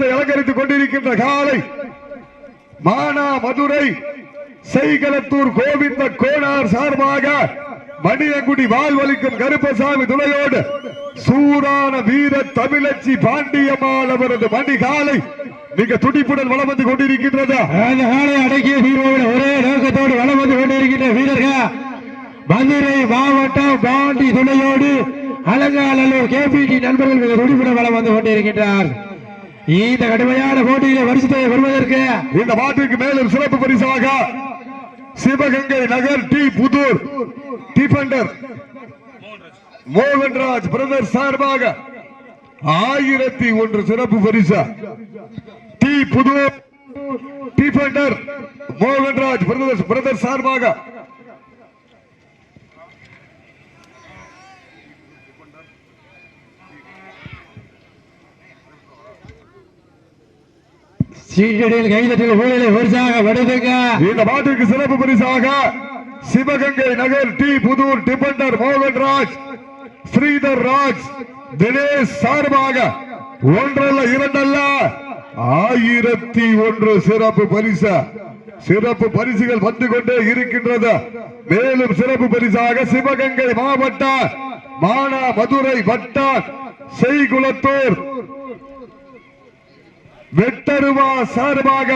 களத்தை அலங்கரித்துக் கொண்டிருக்கின்ற காலை மானா மதுரை செய்களத்தூர் கோவிந்த கோனார் சார்பாக மணியங்குடி வாழ்வழிக்கும் கருப்பசாமி துணையோடு சூரான வீர தமிழச்சி பாண்டியம்மாள் அவரது மணி காலை மிக துடிப்புடன் வளம் வந்து கொண்டிருக்கின்றது. அந்த காலை அடக்கிய ஒரே நோக்கத்தோடு வளம் வந்து கொண்டிருக்கின்ற வீரர்கள். மதுரை மாவட்டம் பாண்டி துணையோடு அலங்காநல்லூர் கேபிடி நண்பர்கள் மிக துடிப்புடன் வளம் வந்து கொண்டிருக்கின்றார். இந்த கடுமையான போட்டியில வருஷத்தை வருவதற்கு இந்த மாட்டுக்கு மேலும் சிறப்பு பரிசாக சிவகங்கை நகர் T Pudur defender Mohanraj brother சார்பாக ஆயிரத்தி ஒன்று சிறப்பு பரிசு. T Pudur defender Mohanraj brother brother சார்பாக சீட்டடியில் கைதட்டில் ஊழலை வருஷாக வருதுங்க இந்த பாட்டிற்கு சிறப்பு பரிசாக சிவகங்கை நகர் டி புதூர் டிபெண்டர் மோகன்ராஜ் ஸ்ரீதர் ராஜ் தினேஷ் சார்பாக ஒன்றல்ல இரண்டல்ல ஆயிரத்தி ஒன்று சிறப்பு பரிசு. சிறப்பு பரிசுகள் வந்து கொண்டே இருக்கின்றது. மேலும் சிறப்பு பரிசாக சிவகங்கை மாவட்ட மானா மதுரை வட்டம் செய்குளத்தூர் வெட்டருவா சார்பாக.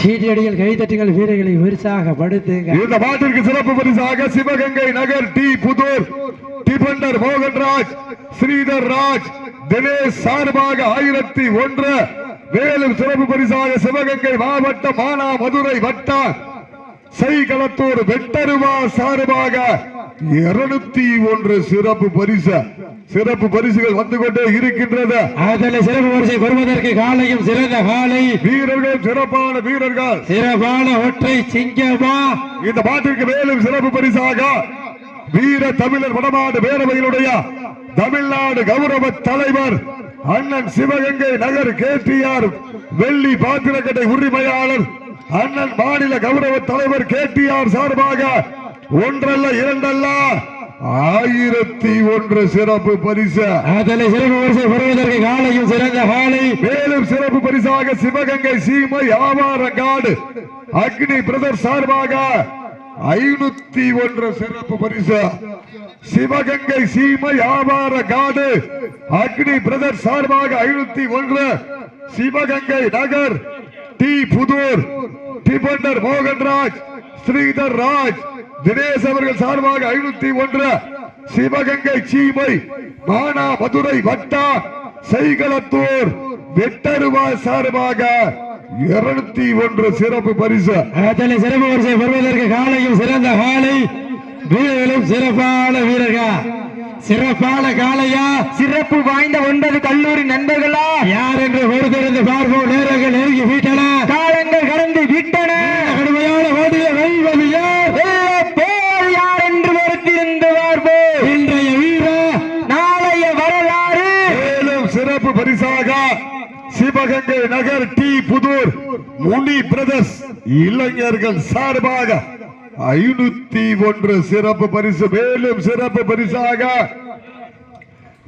சீட்டடியில் கைதட்டுங்கள் வீரர்களை வருஷாக படுத்துங்க. இந்த மாட்டிற்கு சிறப்பு பரிசாக சிவகங்கை நகர் டி புதூர் டிபெண்டர் மோகன்ராஜ் ஸ்ரீதர் ராஜ் தினேஷ் சார்பாக ஆயிரத்தி ஒன்று. மேலும் சிறப்பு பரிசாக சிவகங்கை மாவட்ட மானா மதுரை வட்டம் செய்களத்தூர் வெட்டருவா சார்பாக இருநூத்தி ஒன்று சிறப்பு பரிசு சிறப்பு பரிசுகள் வந்து கொண்டே இருக்கின்றது. அதில் சிறப்பு வரிசை வருவதற்கு காலையும் சிறந்த காலை. வீரர்கள் சிறப்பான வீரர்கள். சிறப்பான ஒற்றை சிங்கமா? இந்த பாட்டிற்கு மேலும் சிறப்பு பரிசாக வீர தமிழர் வடமாடு பேரவையினுடைய தமிழ்நாடு கௌரவ தலைவர் அண்ணன் சிவகங்கை நகர் கேடிஆர் வெள்ளி பாத்திரக்கட்டை உரிமையாளர் அண்ணன் மாநில கௌரவ தலைவர் கேடிஆர் சார்பாக ஒன்றல்ல இரண்டல்ல. ஆயிரத்தி ஒன்று சிறப்பு பரிசு. அதில் சிறப்பு வரிசை வருவதற்கு காலையும் சிறந்த காலை மேலும் சிறப்பு பரிசாக சிவகங்கை சீமை வியாபாரங்காடு அக்னி பிரதர் சார்பாக ஐநூத்தி ஒன்று சிறப்பு பரிசு. சிவகங்கை சீமை வியாபார காடு. அக்னி பிரதர் சார்பாக ஐநூத்தி ஒன்று. சிவகங்கை நகர் டி புதூர். டிபண்டர் மோகன்ராஜ். ஸ்ரீதர் ராஜ். தினேஷ் அவர்கள் சார்பாக ஐநூத்தி ஒன்று சிவகங்கை சீமை மானா மதுரை வட்டா செய்களத்தூர் வெட்டருவா சார்பாக இருநூத்தி ஒன்று சிறப்பு பரிசு. அதில் சிறப்பு வரிசை வருவதற்கு காலையும் சிறந்த காலை வீரர்களும் சிறப்பான வீரர்கள். சிறப்பான காலையா சிறப்பு வாய்ந்த ஒன்பது கல்லூரி நண்பர்களா? யார் என்று பொறுத்திருந்து பார்ப்போம். நேரங்கள் நெருங்கி வீட்டன காலங்கள் கடந்து விட்டன கடுமையான போட்டியை வெல்வது யார் வெல்லப் போவது யார் என்று பொறுத்திருந்து பார்ப்போம் இன்றைய வீரர் நாளைய வரலாறு மேலும் சிறப்பு பரிசாக சிவகங்கை நகர் டி புதூர் முனி பிரதர்ஸ் இளைஞர்கள் சார்பாக ஐநூத்தி ஒன்று சிறப்பு பரிசு மேலும் சிறப்பு பரிசாக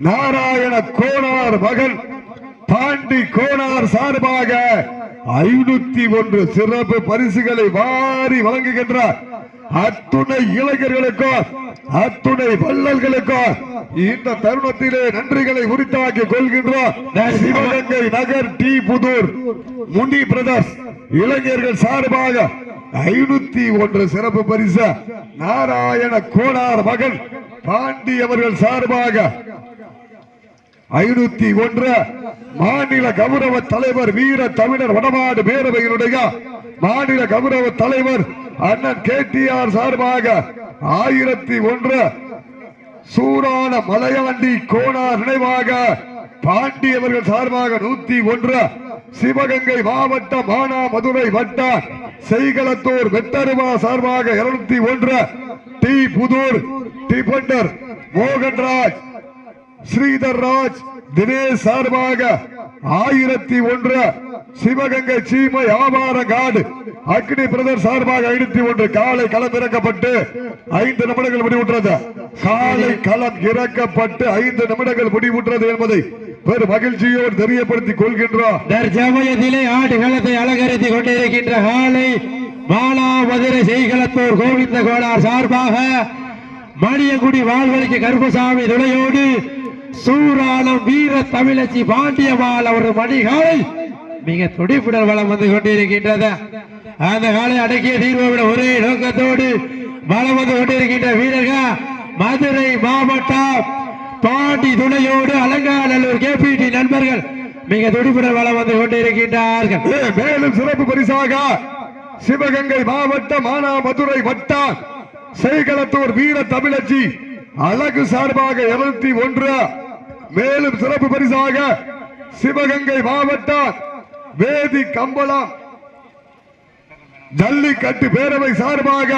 நாராயண கோனார் மகன் பாண்டி கோனார் சார்பாக ஐநூத்தி ஒன்று சிறப்பு பரிசுகளை வாரி வழங்குகின்றார். அத்துணை இளைஞர்களுக்கும் அத்துணை வள்ளல்களுக்கும் இந்த தருணத்திலே நன்றிகளை உரித்தாக்கி கொள்கின்றோம். சிவகங்கை நகர் டி புதூர் முனி பிரதர்ஸ் இளைஞர்கள் சார்பாக ஐநூத்தி ஒன்று சிறப்பு பரிசு. நாராயண கோனார் மகன் பாண்டி அவர்கள் சார்பாக ஐநூத்தி ஒன்று. மாநில கௌரவ தலைவர் வீர தமிழர் வடமாடு பேரவையினுடைய மாநில கௌரவ தலைவர் அண்ணன் கேடிஆர் சார்பாக ஆயிரத்தி ஒன்று சூடான மலையாண்டி கோனார் நினைவாக பாண்டி அவர்கள் சார்பாக நூத்தி ஒன்று சிவகங்கை மாவட்ட மானா மதுரை வட்ட செய்களத்தூர் வெட்டருவா சார்பாக இருநூத்தி ஒன்று T Pudur defender Mohanraj Sridhar Raj Dinesh சார்பாக ஆயிரத்தி ஒன்று சிவகங்கை சீமை வியாபார காடு அக்னி பிரதர் சார்பாக ஐநூத்தி ஒன்று காலை களம் இறக்கப்பட்டு ஐந்து நிமிடங்கள் முடிவுற்றது. காலை களம் இறக்கப்பட்டு ஐந்து நிமிடங்கள் முடிவுற்றது என்பதை பெரும் மகிழ்ச்சியோடு தெரியப்படுத்திக் கொள்கின்றோம். தற்சமயத்திலே ஆடுகளத்தை அலங்கரித்துக் கொண்டிருக்கின்ற காலை மானாமதுரை செய்களத்தோர் கோவிந்த கோளார் சார்பாக மணியங்குடி வாழ்வழிக்கு கருப்பசாமி துணையோடு சூராளம் வீர தமிழச்சி பாண்டியவாள் அவர் மணிகாலை மிக துடிப்புடன் வளம் வந்து கொண்டிருக்கின்றது. அந்த காலை அடக்கிய தீர்வோட ஒரே நோக்கத்தோடு வளம் வந்து கொண்டிருக்கின்ற வீரர்கள் மதுரை மாவட்டம் பாண்டி துணையோடு அலங்காநல்லூர் கேபிடி நண்பர்கள் மிக துடிப்புடன் வளம் வந்து கொண்டிருக்கின்றார்கள். மேலும் சிறப்பு பரிசாக சிவகங்கை மாவட்டம் மானாமதுரை வட்டம் செய்களத்தூர் வீர தமிழச்சி அழகு சார்பாக இருநூத்தி ஒன்று மேலும் சிறப்பு பரிசாக சிவகங்கை மாவட்டம் வேதி கம்பளம். ஜல்லிக்கட்டு பேரவை சார்பாக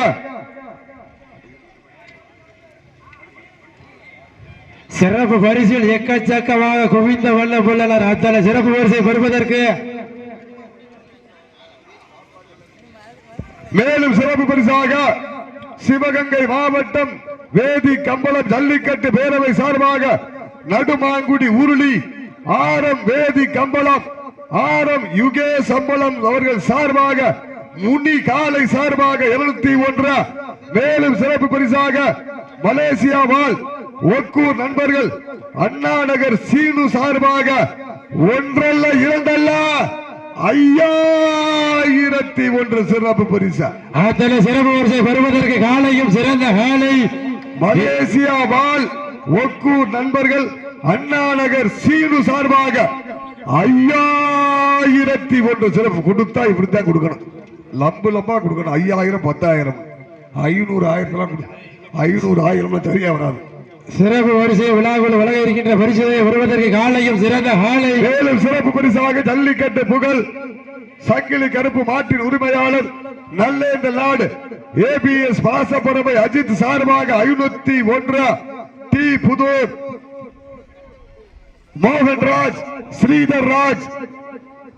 சிறப்பு பரிசில் எக்கச்சக்கமாக குவிந்த வல்ல புள்ளலர் அத்தனை சிறப்பு பரிசை பெறுவதற்கு மேலும் சிறப்பு பரிசாக சிவகங்கை மாவட்டம் வேதி கம்பளம் ஜல்லிக்கட்டு பேரவை சார்பாக நடுமாங்குடி உருளி ஆரம் வேதி கம்பளம் ஆரம் யுகே சம்பளம் அவர்கள் சார்பாக முனி காலை சார்பாக இருநூத்தி ஒன்று. மேலும் சிறப்பு பரிசாக மலேசியா வாழ் ஒக்கூர் நண்பர்கள் அண்ணா நகர் சீனு சார்பாக ஒன்றல்ல இரண்டல்ல ஐயாயிரத்தி ஒன்று சிறப்பு பரிசா. அத்தனை சிறப்பு பரிசை பெறுவதற்கு காலையும் சிறந்த காலை. மலேசியா வாழ் ஒக்கூர் நண்பர்கள் அண்ணா நகர் சீனு சார்பாக ஐயாயிரத்தி ஒன்று சிறப்பு கொடுத்தா இப்படித்தான் கொடுக்கணும். லம்பு லம்பா கொடுக்கணும். ஐயாயிரம் பத்தாயிரம். ஐநூறு ஆயிரத்தெல்லாம் ஐநூறு ஆயிரம்லாம் சரியா வராது. சிறப்பு வரிசை விழாவில் வழங்க இருக்கின்ற பரிசுகளை பெறுவதற்கு காலையும் சிறந்த காலை மேலும் சிறப்பு பரிசாக ஜல்லிக்கட்டு புகழ் சங்கிலி கருப்பு மாட்டின் உரிமையாளர் நல்லேந்த நாடு ஏபிஎஸ் பாசப்பறவை அஜித் சார்பாக ஐநூத்தி ஒன்று டி புதூர் மோகன்ராஜ் ஸ்ரீதர் ராஜ்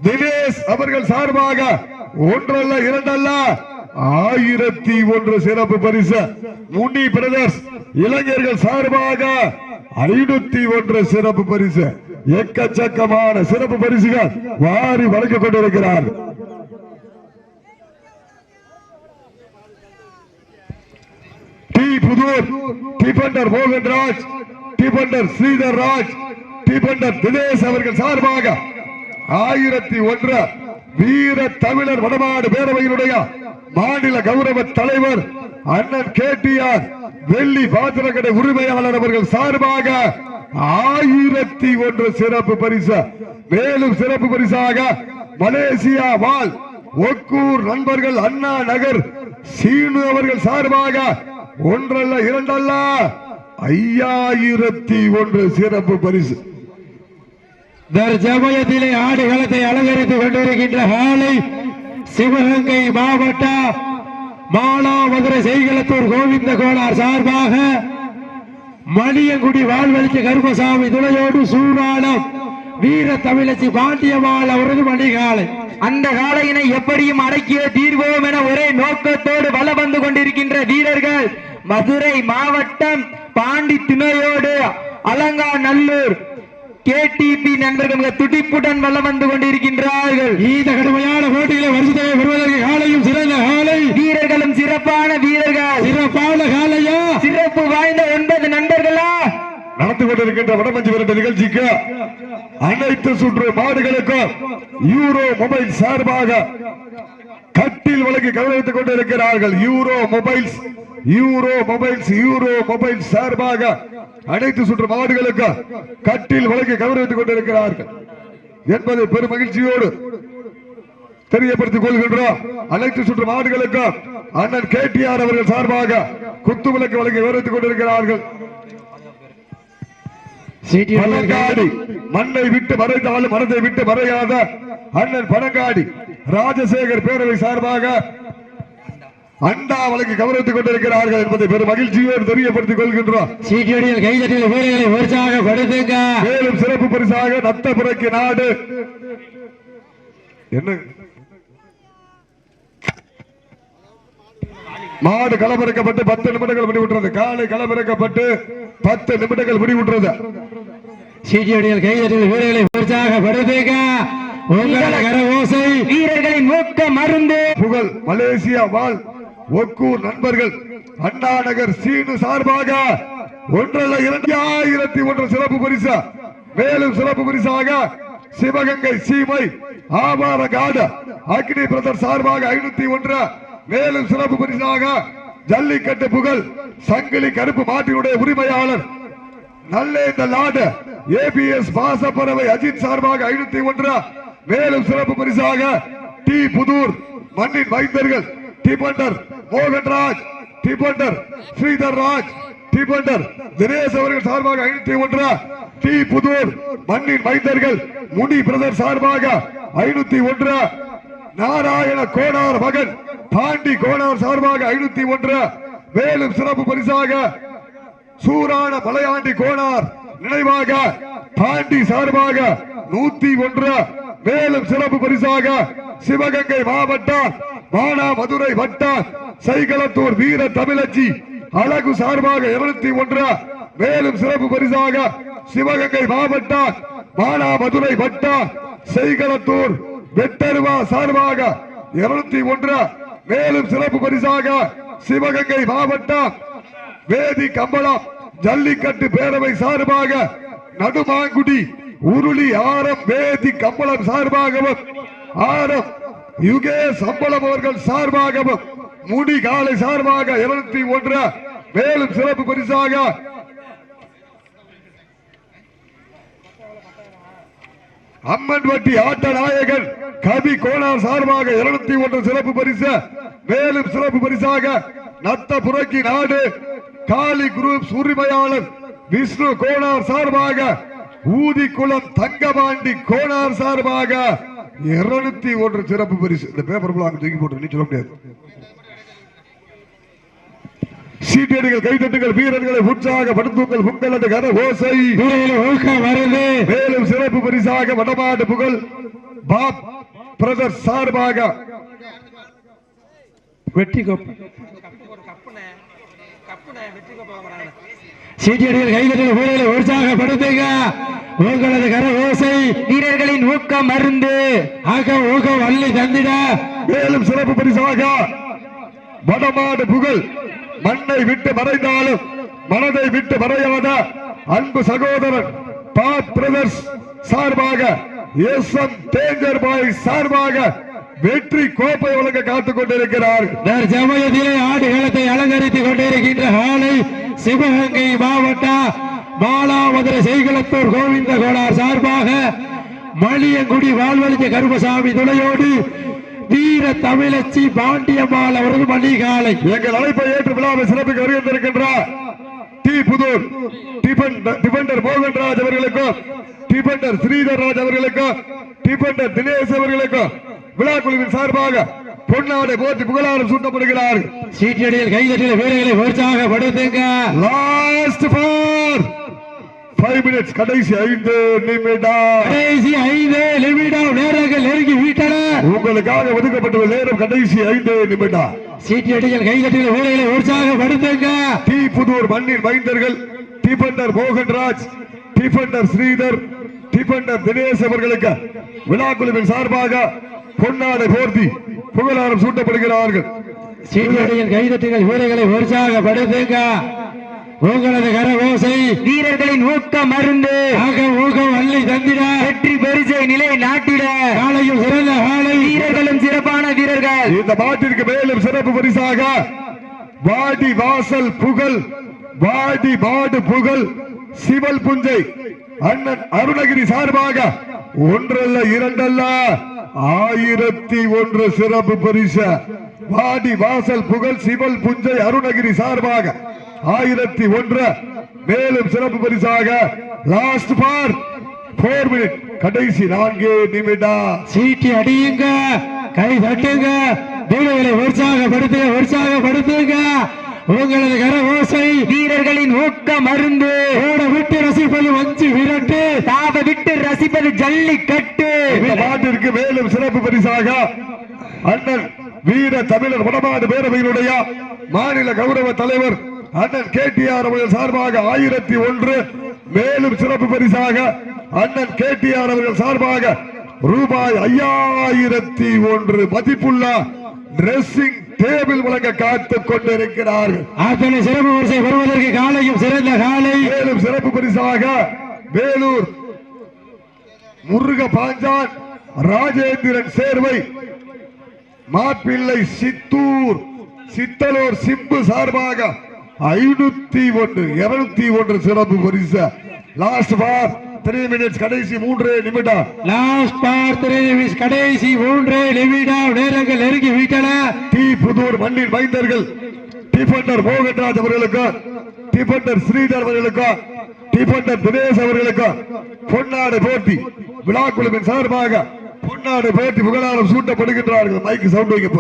தினேஷ் அவர்கள் சார்பாக ஒன்றல்ல இரண்டல்ல ஆயிரத்தி ஒன்று சிறப்பு பரிசு. முனி பிரதர்ஸ் இளைஞர்கள் சார்பாக ஐநூத்தி ஒன்று சிறப்பு பரிசு. எக்கச்சக்கமான சிறப்பு பரிசுகள் வாரி வழங்கிக் T Pudur defender Mohanraj defender Sridhar Raj defender Dinesh அவர்கள் சார்பாக ஆயிரத்தி ஒன்று வீர தமிழர் வடமாடு பேரவையினுடைய மாநில கௌரவ தலைவர் அண்ணன் கேடிஆர் வெள்ளி பாத்திரக்கடை உரிமையாளர் அவர்கள் சார்பாக ஆயிரத்தி ஒன்று சிறப்பு பரிசு. மேலும் சிறப்பு பரிசாக மலேசியா வாழ் ஒக்கூர் நண்பர்கள் அண்ணா நகர் சீனு அவர்கள் சார்பாக ஒன்றல்ல இரண்டல்ல. ஐயாயிரத்தி ஒன்று சிறப்பு பரிசு. தற்சமயத்திலே ஆடுகளத்தை அலங்கரித்துக் கொண்டிருக்கின்ற காலை சிவகங்கை மாவட்டம் மானாமதுரை செய்களத்தூர் கோவிந்த கோனார் சார்பாக மணியங்குடி வாழ்வழிக்கு கருமசாமி துணையோடு சூராளம் வீர தமிழச்சி பாண்டியம்மாள் அவரது மணிகாலை. அந்த காளையினை எப்படியும் அடக்கிய தீர்வோம் என ஒரே நோக்கத்தோடு வல வந்து கொண்டிருக்கின்ற வீரர்கள் மதுரை மாவட்டம் பாண்டி துணையோடு அலங்காநல்லூர். கேடிபி நண்பர்கள் துடிப்புடன் வலம் வந்து கொண்டிருக்கின்றார்கள். இந்த கடுமையான போட்டிகளை வருஷத்தை பெறுவதற்கு காலையும் சிறந்த காலை. வீரர்களும் சிறப்பான வீரர்கள். சிறப்பான காலையா? சிறப்பு வாய்ந்த ஒன்பது நண்பர்களா? நடந்து கொண்டிருக்கின்ற வடமஞ்சு விரட்ட நிகழ்ச்சிக்கு அனைத்து சுற்று மாடுகளுக்கும் யூரோ மொபைல் சார்பாக கட்டில் வழங்கி கௌரவித்துக் கொண்டிருக்கிறார்கள். Euro mobiles Euro mobiles Euro mobile சார்பாக அனைத்து சுற்று மாடுகளுக்கு கட்டில் வழங்கி கௌரவித்துக் கொண்டிருக்கிறார்கள் என்பதை பெரும் மகிழ்ச்சியோடு தெரியப்படுத்திக் கொள்கின்றோம். அனைத்து சுற்று மாடுகளுக்கு அண்ணன் கேடிஆர் அவர்கள் சார்பாக குத்து விளக்கு வழங்கி கௌரவித்துக் கொண்டிருக்கிறார்கள். பனங்காடி மண்ணை விட்டு மறைந்தாலும் மனதை விட்டு மறையாத அண்ணன் பனங்காடி ராஜசேகர் பேரவை சார்பாக அண்டா வழக்கு கவனித்துக் கொண்டிருக்கிறார்கள் என்பதை பெரும் மகிழ்ச்சியோடு தெரியப்படுத்திக் கொள்கின்றோம். சீட்டியடியில் கைதட்டில் வீரர்களை உற்சாகப்படுத்துங்க மேலும் சிறப்பு பரிசாக நத்தபுரைக்கு நாடு. என்ன? மாடு களமிறக்கப்பட்டு பத்து நிமிடங்கள் முடிவுற்றது. காலை களமிறக்கப்பட்டு பத்து நிமிடங்கள் முடிவுற்றது. சீட்டியடியில் கைதட்டில் வீரர்களை உற்சாகப்படுத்துங்க உங்களது கரவோசை வீரர்களின் ஊக்க மருந்து. புகழ் மலேசியா வாழ். ஒக்கூர் நண்பர்கள் அண்ணா நகர் சீனு சார்பாக ஒன்றல்ல இரண்டு ஆயிரத்தி ஒன்று சிறப்பு பரிசு. மேலும் சிறப்பு பரிசாக சிவகங்கை சீமை ஆபார காடு அக்னி பிரதர் சார்பாக ஐநூத்தி ஒன்று. மேலும் சிறப்பு பரிசாக ஜல்லிக்கட்டு புகழ் சங்கிலி கருப்பு மாட்டினுடைய உரிமையாளர் நல்ல இந்த லாடு ஏபிஎஸ் பாசப்பறவை அஜித் சார்பாக ஐநூத்தி ஒன்று. மேலும் சிறப்பு பரிசாக டி புதூர் மண்ணின் வைத்தர்கள் டிபண்டர் மோகன்ராஜ் டிபண்டர் ஸ்ரீதர் ராஜ் டிபண்டர் தினேஷ் அவர்கள் சார்பாக ஐநூத்தி ஒன்று டி புதூர் மண்ணின் மைந்தர்கள் முனி பிரதர் சார்பாக ஐநூத்தி ஒன்று நாராயண கோனார் மகன் பாண்டி கோனார் சார்பாக ஐநூத்தி ஒன்று மேலும் சிறப்பு பரிசாக சூரான மலையாண்டி கோனார் நினைவாக பாண்டி சார்பாக நூத்தி ஒன்று மேலும் சிறப்பு பரிசாக சிவகங்கை மாவட்டம் மானாமதுரை வட்டம் சைகளத்தூர் வீர தமிழச்சி அழகு சார்பாக இருநூத்தி ஒன்று. மேலும் சிறப்பு பரிசாக சிவகங்கை மாவட்ட மானாமதுரை வட்டம் செய்களத்தூர் வெட்டருவா சார்பாக இருநூத்தி ஒன்று. மேலும் சிறப்பு பரிசாக சிவகங்கை மாவட்ட வேதி கம்பளம் ஜல்லிக்கட்டு பேரவை சார்பாக நடுமாங்குடி உருளி ஆரம் வேதி கம்பளம் சார்பாகவும் ஆரம் யுகே சம்பளம் அவர்கள் சார்பாகவும் முடி காலை சார்பாக இருபத்தி ஒன்று மேலும் சிறப்பு பரிசாக அம்மன் வட்டி ஆட்ட நாயகன் கவி கோனார் சார்பாக இருநூத்தி ஒன்று சிறப்பு பரிசு மேலும் சிறப்பு பரிசாக நத்த புரக்கி நாடு காளி குரூப் உரிமையாளர் விஷ்ணு கோனார் சார்பாக குளம் தங்கபாண்டி கோனார் சார்பாக இருநூத்தி ஒன்று சிறப்பு பரிசு. இந்த பேப்பர் தூக்கி போட்டு நீ சொல்ல முடியாது. சீட்டியடிகள் கைத்தட்டுகள் வீரர்களை உற்சாகப்படுத்துங்கள் உங்களது கர ஓசை. வீரர்களை ஊக்கம் வருது. மேலும் சிறப்பு பரிசாக வடமாடு புகழ் பாப் பிரதர் சார்பாக வெற்றி கோப்பை. சீட்டியடியில் கைதட்டில் வீரர்களை உற்சாகப்படுத்துங்க. உங்களது கர ஓசை வீரர்களின் ஊக்க மருந்து ஆக்கம் ஊக்கம் அள்ளி தந்திட. மேலும் சிறப்பு பரிசாக வடமாடு புகழ் மண்ணை விட்டு மறைந்தாலும் மனதை விட்டு மறையாத அன்பு சகோதரன் பாப் பிரதர்ஸ் சார்பாக எஸ் எம் டேஞ்சர் பாய் சார்பாக வெற்றி கோப்பை வழங்க காத்துக் கொண்டிருக்கிறார். சமயத்திலே ஆடுகளத்தை அலங்கரித்துக் கொண்டிருக்கின்ற ஆலை சிவகங்கை மாவட்டம் மாலாமதுரை செய்களத்தூர் கோவிந்த கோளார் சார்பாக மலியங்குடி வாழ்வழிஞ்ச கருமசாமி துணையோடு வீர தமிழச்சி பாண்டியம்மாள் அவரது மணிகாலை. எங்கள் அழைப்பை ஏற்று விழாவை சிறப்பிக்க வருகின்றிருக்கின்றார். டி புதூர் டிபெண்டர் மோகன்ராஜ் அவர்களுக்கும் டிபெண்டர் ஸ்ரீதர் ராஜ் அவர்களுக்கும் டிபெண்டர் தினேஷ் அவர்களுக்கும் விழா குழுவின் சார்பாக பொன்னாடை போற்றி புகழாரம் சூட்டப்படுகிறார்கள். சீட்டடியில் கைதட்டில் வீரர்களை உற்சாகப்படுத்துங்க லாஸ்ட் ஃபார் ஃபைவ் மினிட்ஸ் கடைசி ஐந்து நிமிடம். கடைசி ஐந்து நிமிடம் நேரங்கள் நெருங்கி விட்டன உங்களுக்காக ஒதுக்கப்பட்டுள்ள நேரம் கடைசி ஐந்து நிமிடம். சீட்டடியில் கைதட்டில் வீரர்களை உற்சாகப்படுத்துங்க டி புதூர் மண்ணின் மைந்தர்கள் defender Mohanraj defender Sridhar defender Dinesh அவர்களுக்கு விழா குழுவின் சார்பாக பொன்னாடை போர்த்தி புகழாரம் சூட்டப்படுகிறார்கள். சீட்டடியில் கைதட்டுகள் வீரர்களை உற்சாகப்படுத்துங்க உங்களது கர ஓசை வீரர்களின் ஊக்க மருந்து ஆகம் ஊகம் அள்ளி தந்திட வெற்றி பரிசை நிலை நாட்டிட காலையும் சிறந்த காலை. வீரர்களும் சிறப்பான வீரர்கள். இந்த மாட்டிற்கு மேலும் சிறப்பு பரிசாக வாடி வாசல் புகழ் வாடி மாடு புகழ் சிவல் புஞ்சை அண்ணன் அருணகிரி சார்பாக ஒன்றல்ல இரண்டல்ல ஆயிரத்தி ஒன்று சிறப்பு பரிசு. வாடி வாசல் புகழ் சிவல் புஞ்சை அருணகிரி சார்பாக ஆயிரத்தி ஒன்று. மேலும் சிறப்பு பரிசாக லாஸ்ட் பார் போர் மினிட் கடைசி நான்கு நிமிடம். சீட்டி அடியுங்க. கை தட்டுங்க. வீரர்களை உற்சாகப்படுத்துங்க. உற்சாகப்படுத்துங்க. உங்களது கர ஓசை வீரர்களின் ஊக்க மருந்து ஓட விட்டு ரசிப்பது வஞ்சி விரட்டு. தாவ விட்டு ரசிப்பது ஜல்லிக்கட்டு. இந்த மாட்டிற்கு மேலும் சிறப்பு பரிசாக அண்ணன் வீர தமிழர் வடமாடு பேரவையினுடைய மாநில கௌரவ தலைவர் அண்ணன் கேடிஆர் அவர்கள் சார்பாக ஆயிரத்தி ஒன்று மேலும் சிறப்பு பரிசாக அண்ணன் கேடிஆர் அவர்கள் சார்பாக ரூபாய் ஐயாயிரத்தி ஒன்று மதிப்புள்ள டிரெஸ்ஸிங் டேபிள் வழங்க காத்துக் கொண்டிருக்கிறார்கள் அத்தனை சிறப்பு வரிசை வருவதற்கு காலையும் சிறந்த காலை. மேலும் சிறப்பு பரிசாக வேலூர் முருக பாஞ்சான் ராஜேந்திரன் சேர்வை மாப்பிள்ளை சித்தூர் சித்தலூர் சிம்பு சார்பாக ஐநூத்தி ஒன்று இருநூத்தி ஒன்று சிறப்பு பரிசு. லாஸ்ட் பார் த்ரீ மினிட்ஸ் கடைசி மூன்றே நிமிடம். லாஸ்ட் பார் திரைவிஸ் கடைசி மூன்றே நிமிடம். நேரங்கள் நெருங்கி விட்டன. டி புதூர் மண்ணின் மைந்தர்கள் டிபண்டர் மோகன்ராஜ் அவர்களுக்கு டிபண்டர் ஸ்ரீதர் அவர்களுக்கு டிபண்டர் தினேஷ் அவர்களுக்கு பொன்னாடு போட்டி. விழா குழுவின் சார்பாக பொன்னாடு போட்டி புகழாரம் சூட்டப்படுகின்றார்கள். மைக்கு சவுண்ட் வைக்க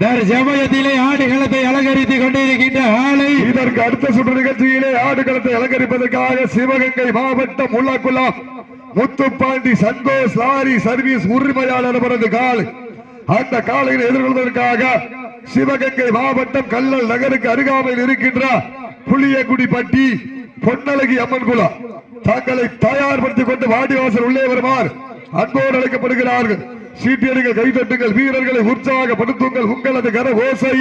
தற்சமயத்திலே ஆடுகளத்தை அலங்கரித்துக் கொண்டிருக்கின்ற ஆலை இதற்கு அடுத்த சுற்று நிகழ்ச்சியிலே ஆடுகளத்தை அலங்கரிப்பதற்காக சிவகங்கை மாவட்டம் உள்ளாக்குள்ளா முத்துப்பாண்டி சந்தோஷ் லாரி சர்வீஸ் உரிமையாளர் அவரது கால். அந்த காலையில் எதிர்கொள்வதற்காக சிவகங்கை மாவட்டம் கல்லல் நகருக்கு அருகாமையில் இருக்கின்ற புளியகுடிப்பட்டி பொன்னழகி அம்மன் குளம். தங்களை தயார்படுத்திக் கொண்டு வாடிவாசல் உள்ளே வருமாறு அன்போடு அழைக்கப்படுகிறார்கள். சீட்டியர்கள் கைதட்டுங்கள் வீரர்களை உற்சாகப்படுத்துங்கள் உங்களது கர ஓசை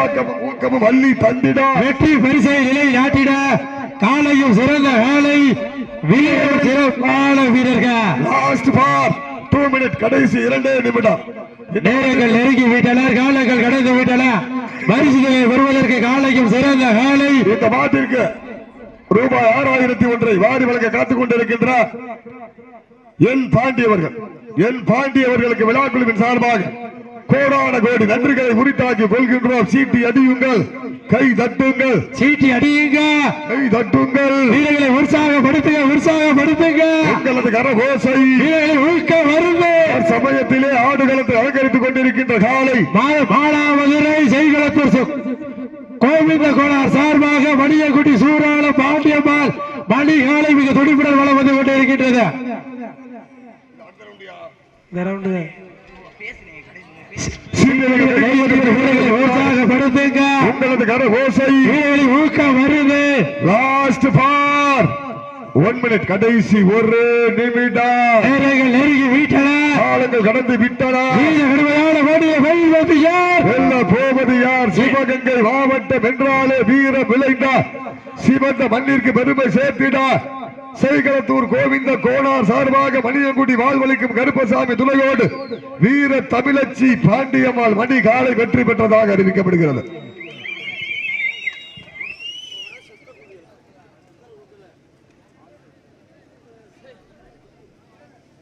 ஊக்கம் ஊக்கமும் அள்ளி தந்திடா. வெற்றி பரிசை நிலை நாட்டிட. காலையும் சிறந்த காலை வீரர்கள் சிறப்பான வீரர்கள். லாஸ்ட் பார் டூ மினிட் கடைசி இரண்டே நிமிடம். நேரங்கள் நெருங்கி விட்டனர் காலங்கள் கடந்து விட்டன. பரிசுகளை வருவதற்கு காலையும் சிறந்த காலை இந்த மாட்டிற்கு ரூபாய் ஆறாயிரத்தி ஒன்றை வாரி வழங்க காத்துக் கொண்டிருக்கின்றார். என் பாண்டியவர்கள் என் பாண்டியவர்களுக்கு விழாக்குழுவின் சார்பாக கோடான கோடி நன்றிகளை உரித்தாக்கி கொள்கின்றோம். சீட்டி அடியுங்கள் கை தட்டுங்கள். சீட்டி அடியுங்க. கை தட்டுங்கள். வீரர்களை உற்சாகப்படுத்துங்க உற்சாகப்படுத்துங்க. உங்களது கரகோசை. வீரர்களை ஊக்க மருந்து சமயத்திலே ஆடுகளத்தை அலங்கரித்துக் கொண்டிருக்கின்ற காலை. மா- மானாமதுரை செய்களத்தூர் கோவிந்த கோளார் சார்பாக மணியக்குடி சூரான பாண்டியம்மாள் மணிகாலை மிக துடிப்புடன் வளம் வந்து கொண்டிருக்கின்றது இந்த round தான். சீனியர்களை கைதட்டுங்கள், வீரர்களை உற்சாகப்படுத்துங்க உங்களது கரகோசை வீரர்களை ஊக்க மருந்து லாஸ்ட் பார் ஒன் மினிட் கடைசி ஒரு நிமிடம். நெருங்கி வீட்டன காலங்கள் கடந்து விட்டன. போவது யார்? சிவகங்கை மாவட்டம் என்றாலே வீர விளைந்த. சிவந்த மண்ணிற்கு பெருமை சேர்த்திட. சேகரத்தூர் கோவிந்த கோனார் சார்பாக மணியங்குடி வாழ்வழிக்கும் கருப்பசாமி துணையோடு வீர தமிழச்சி பாண்டியம்மாள் மணி காலை வெற்றி பெற்றதாக அறிவிக்கப்படுகிறது.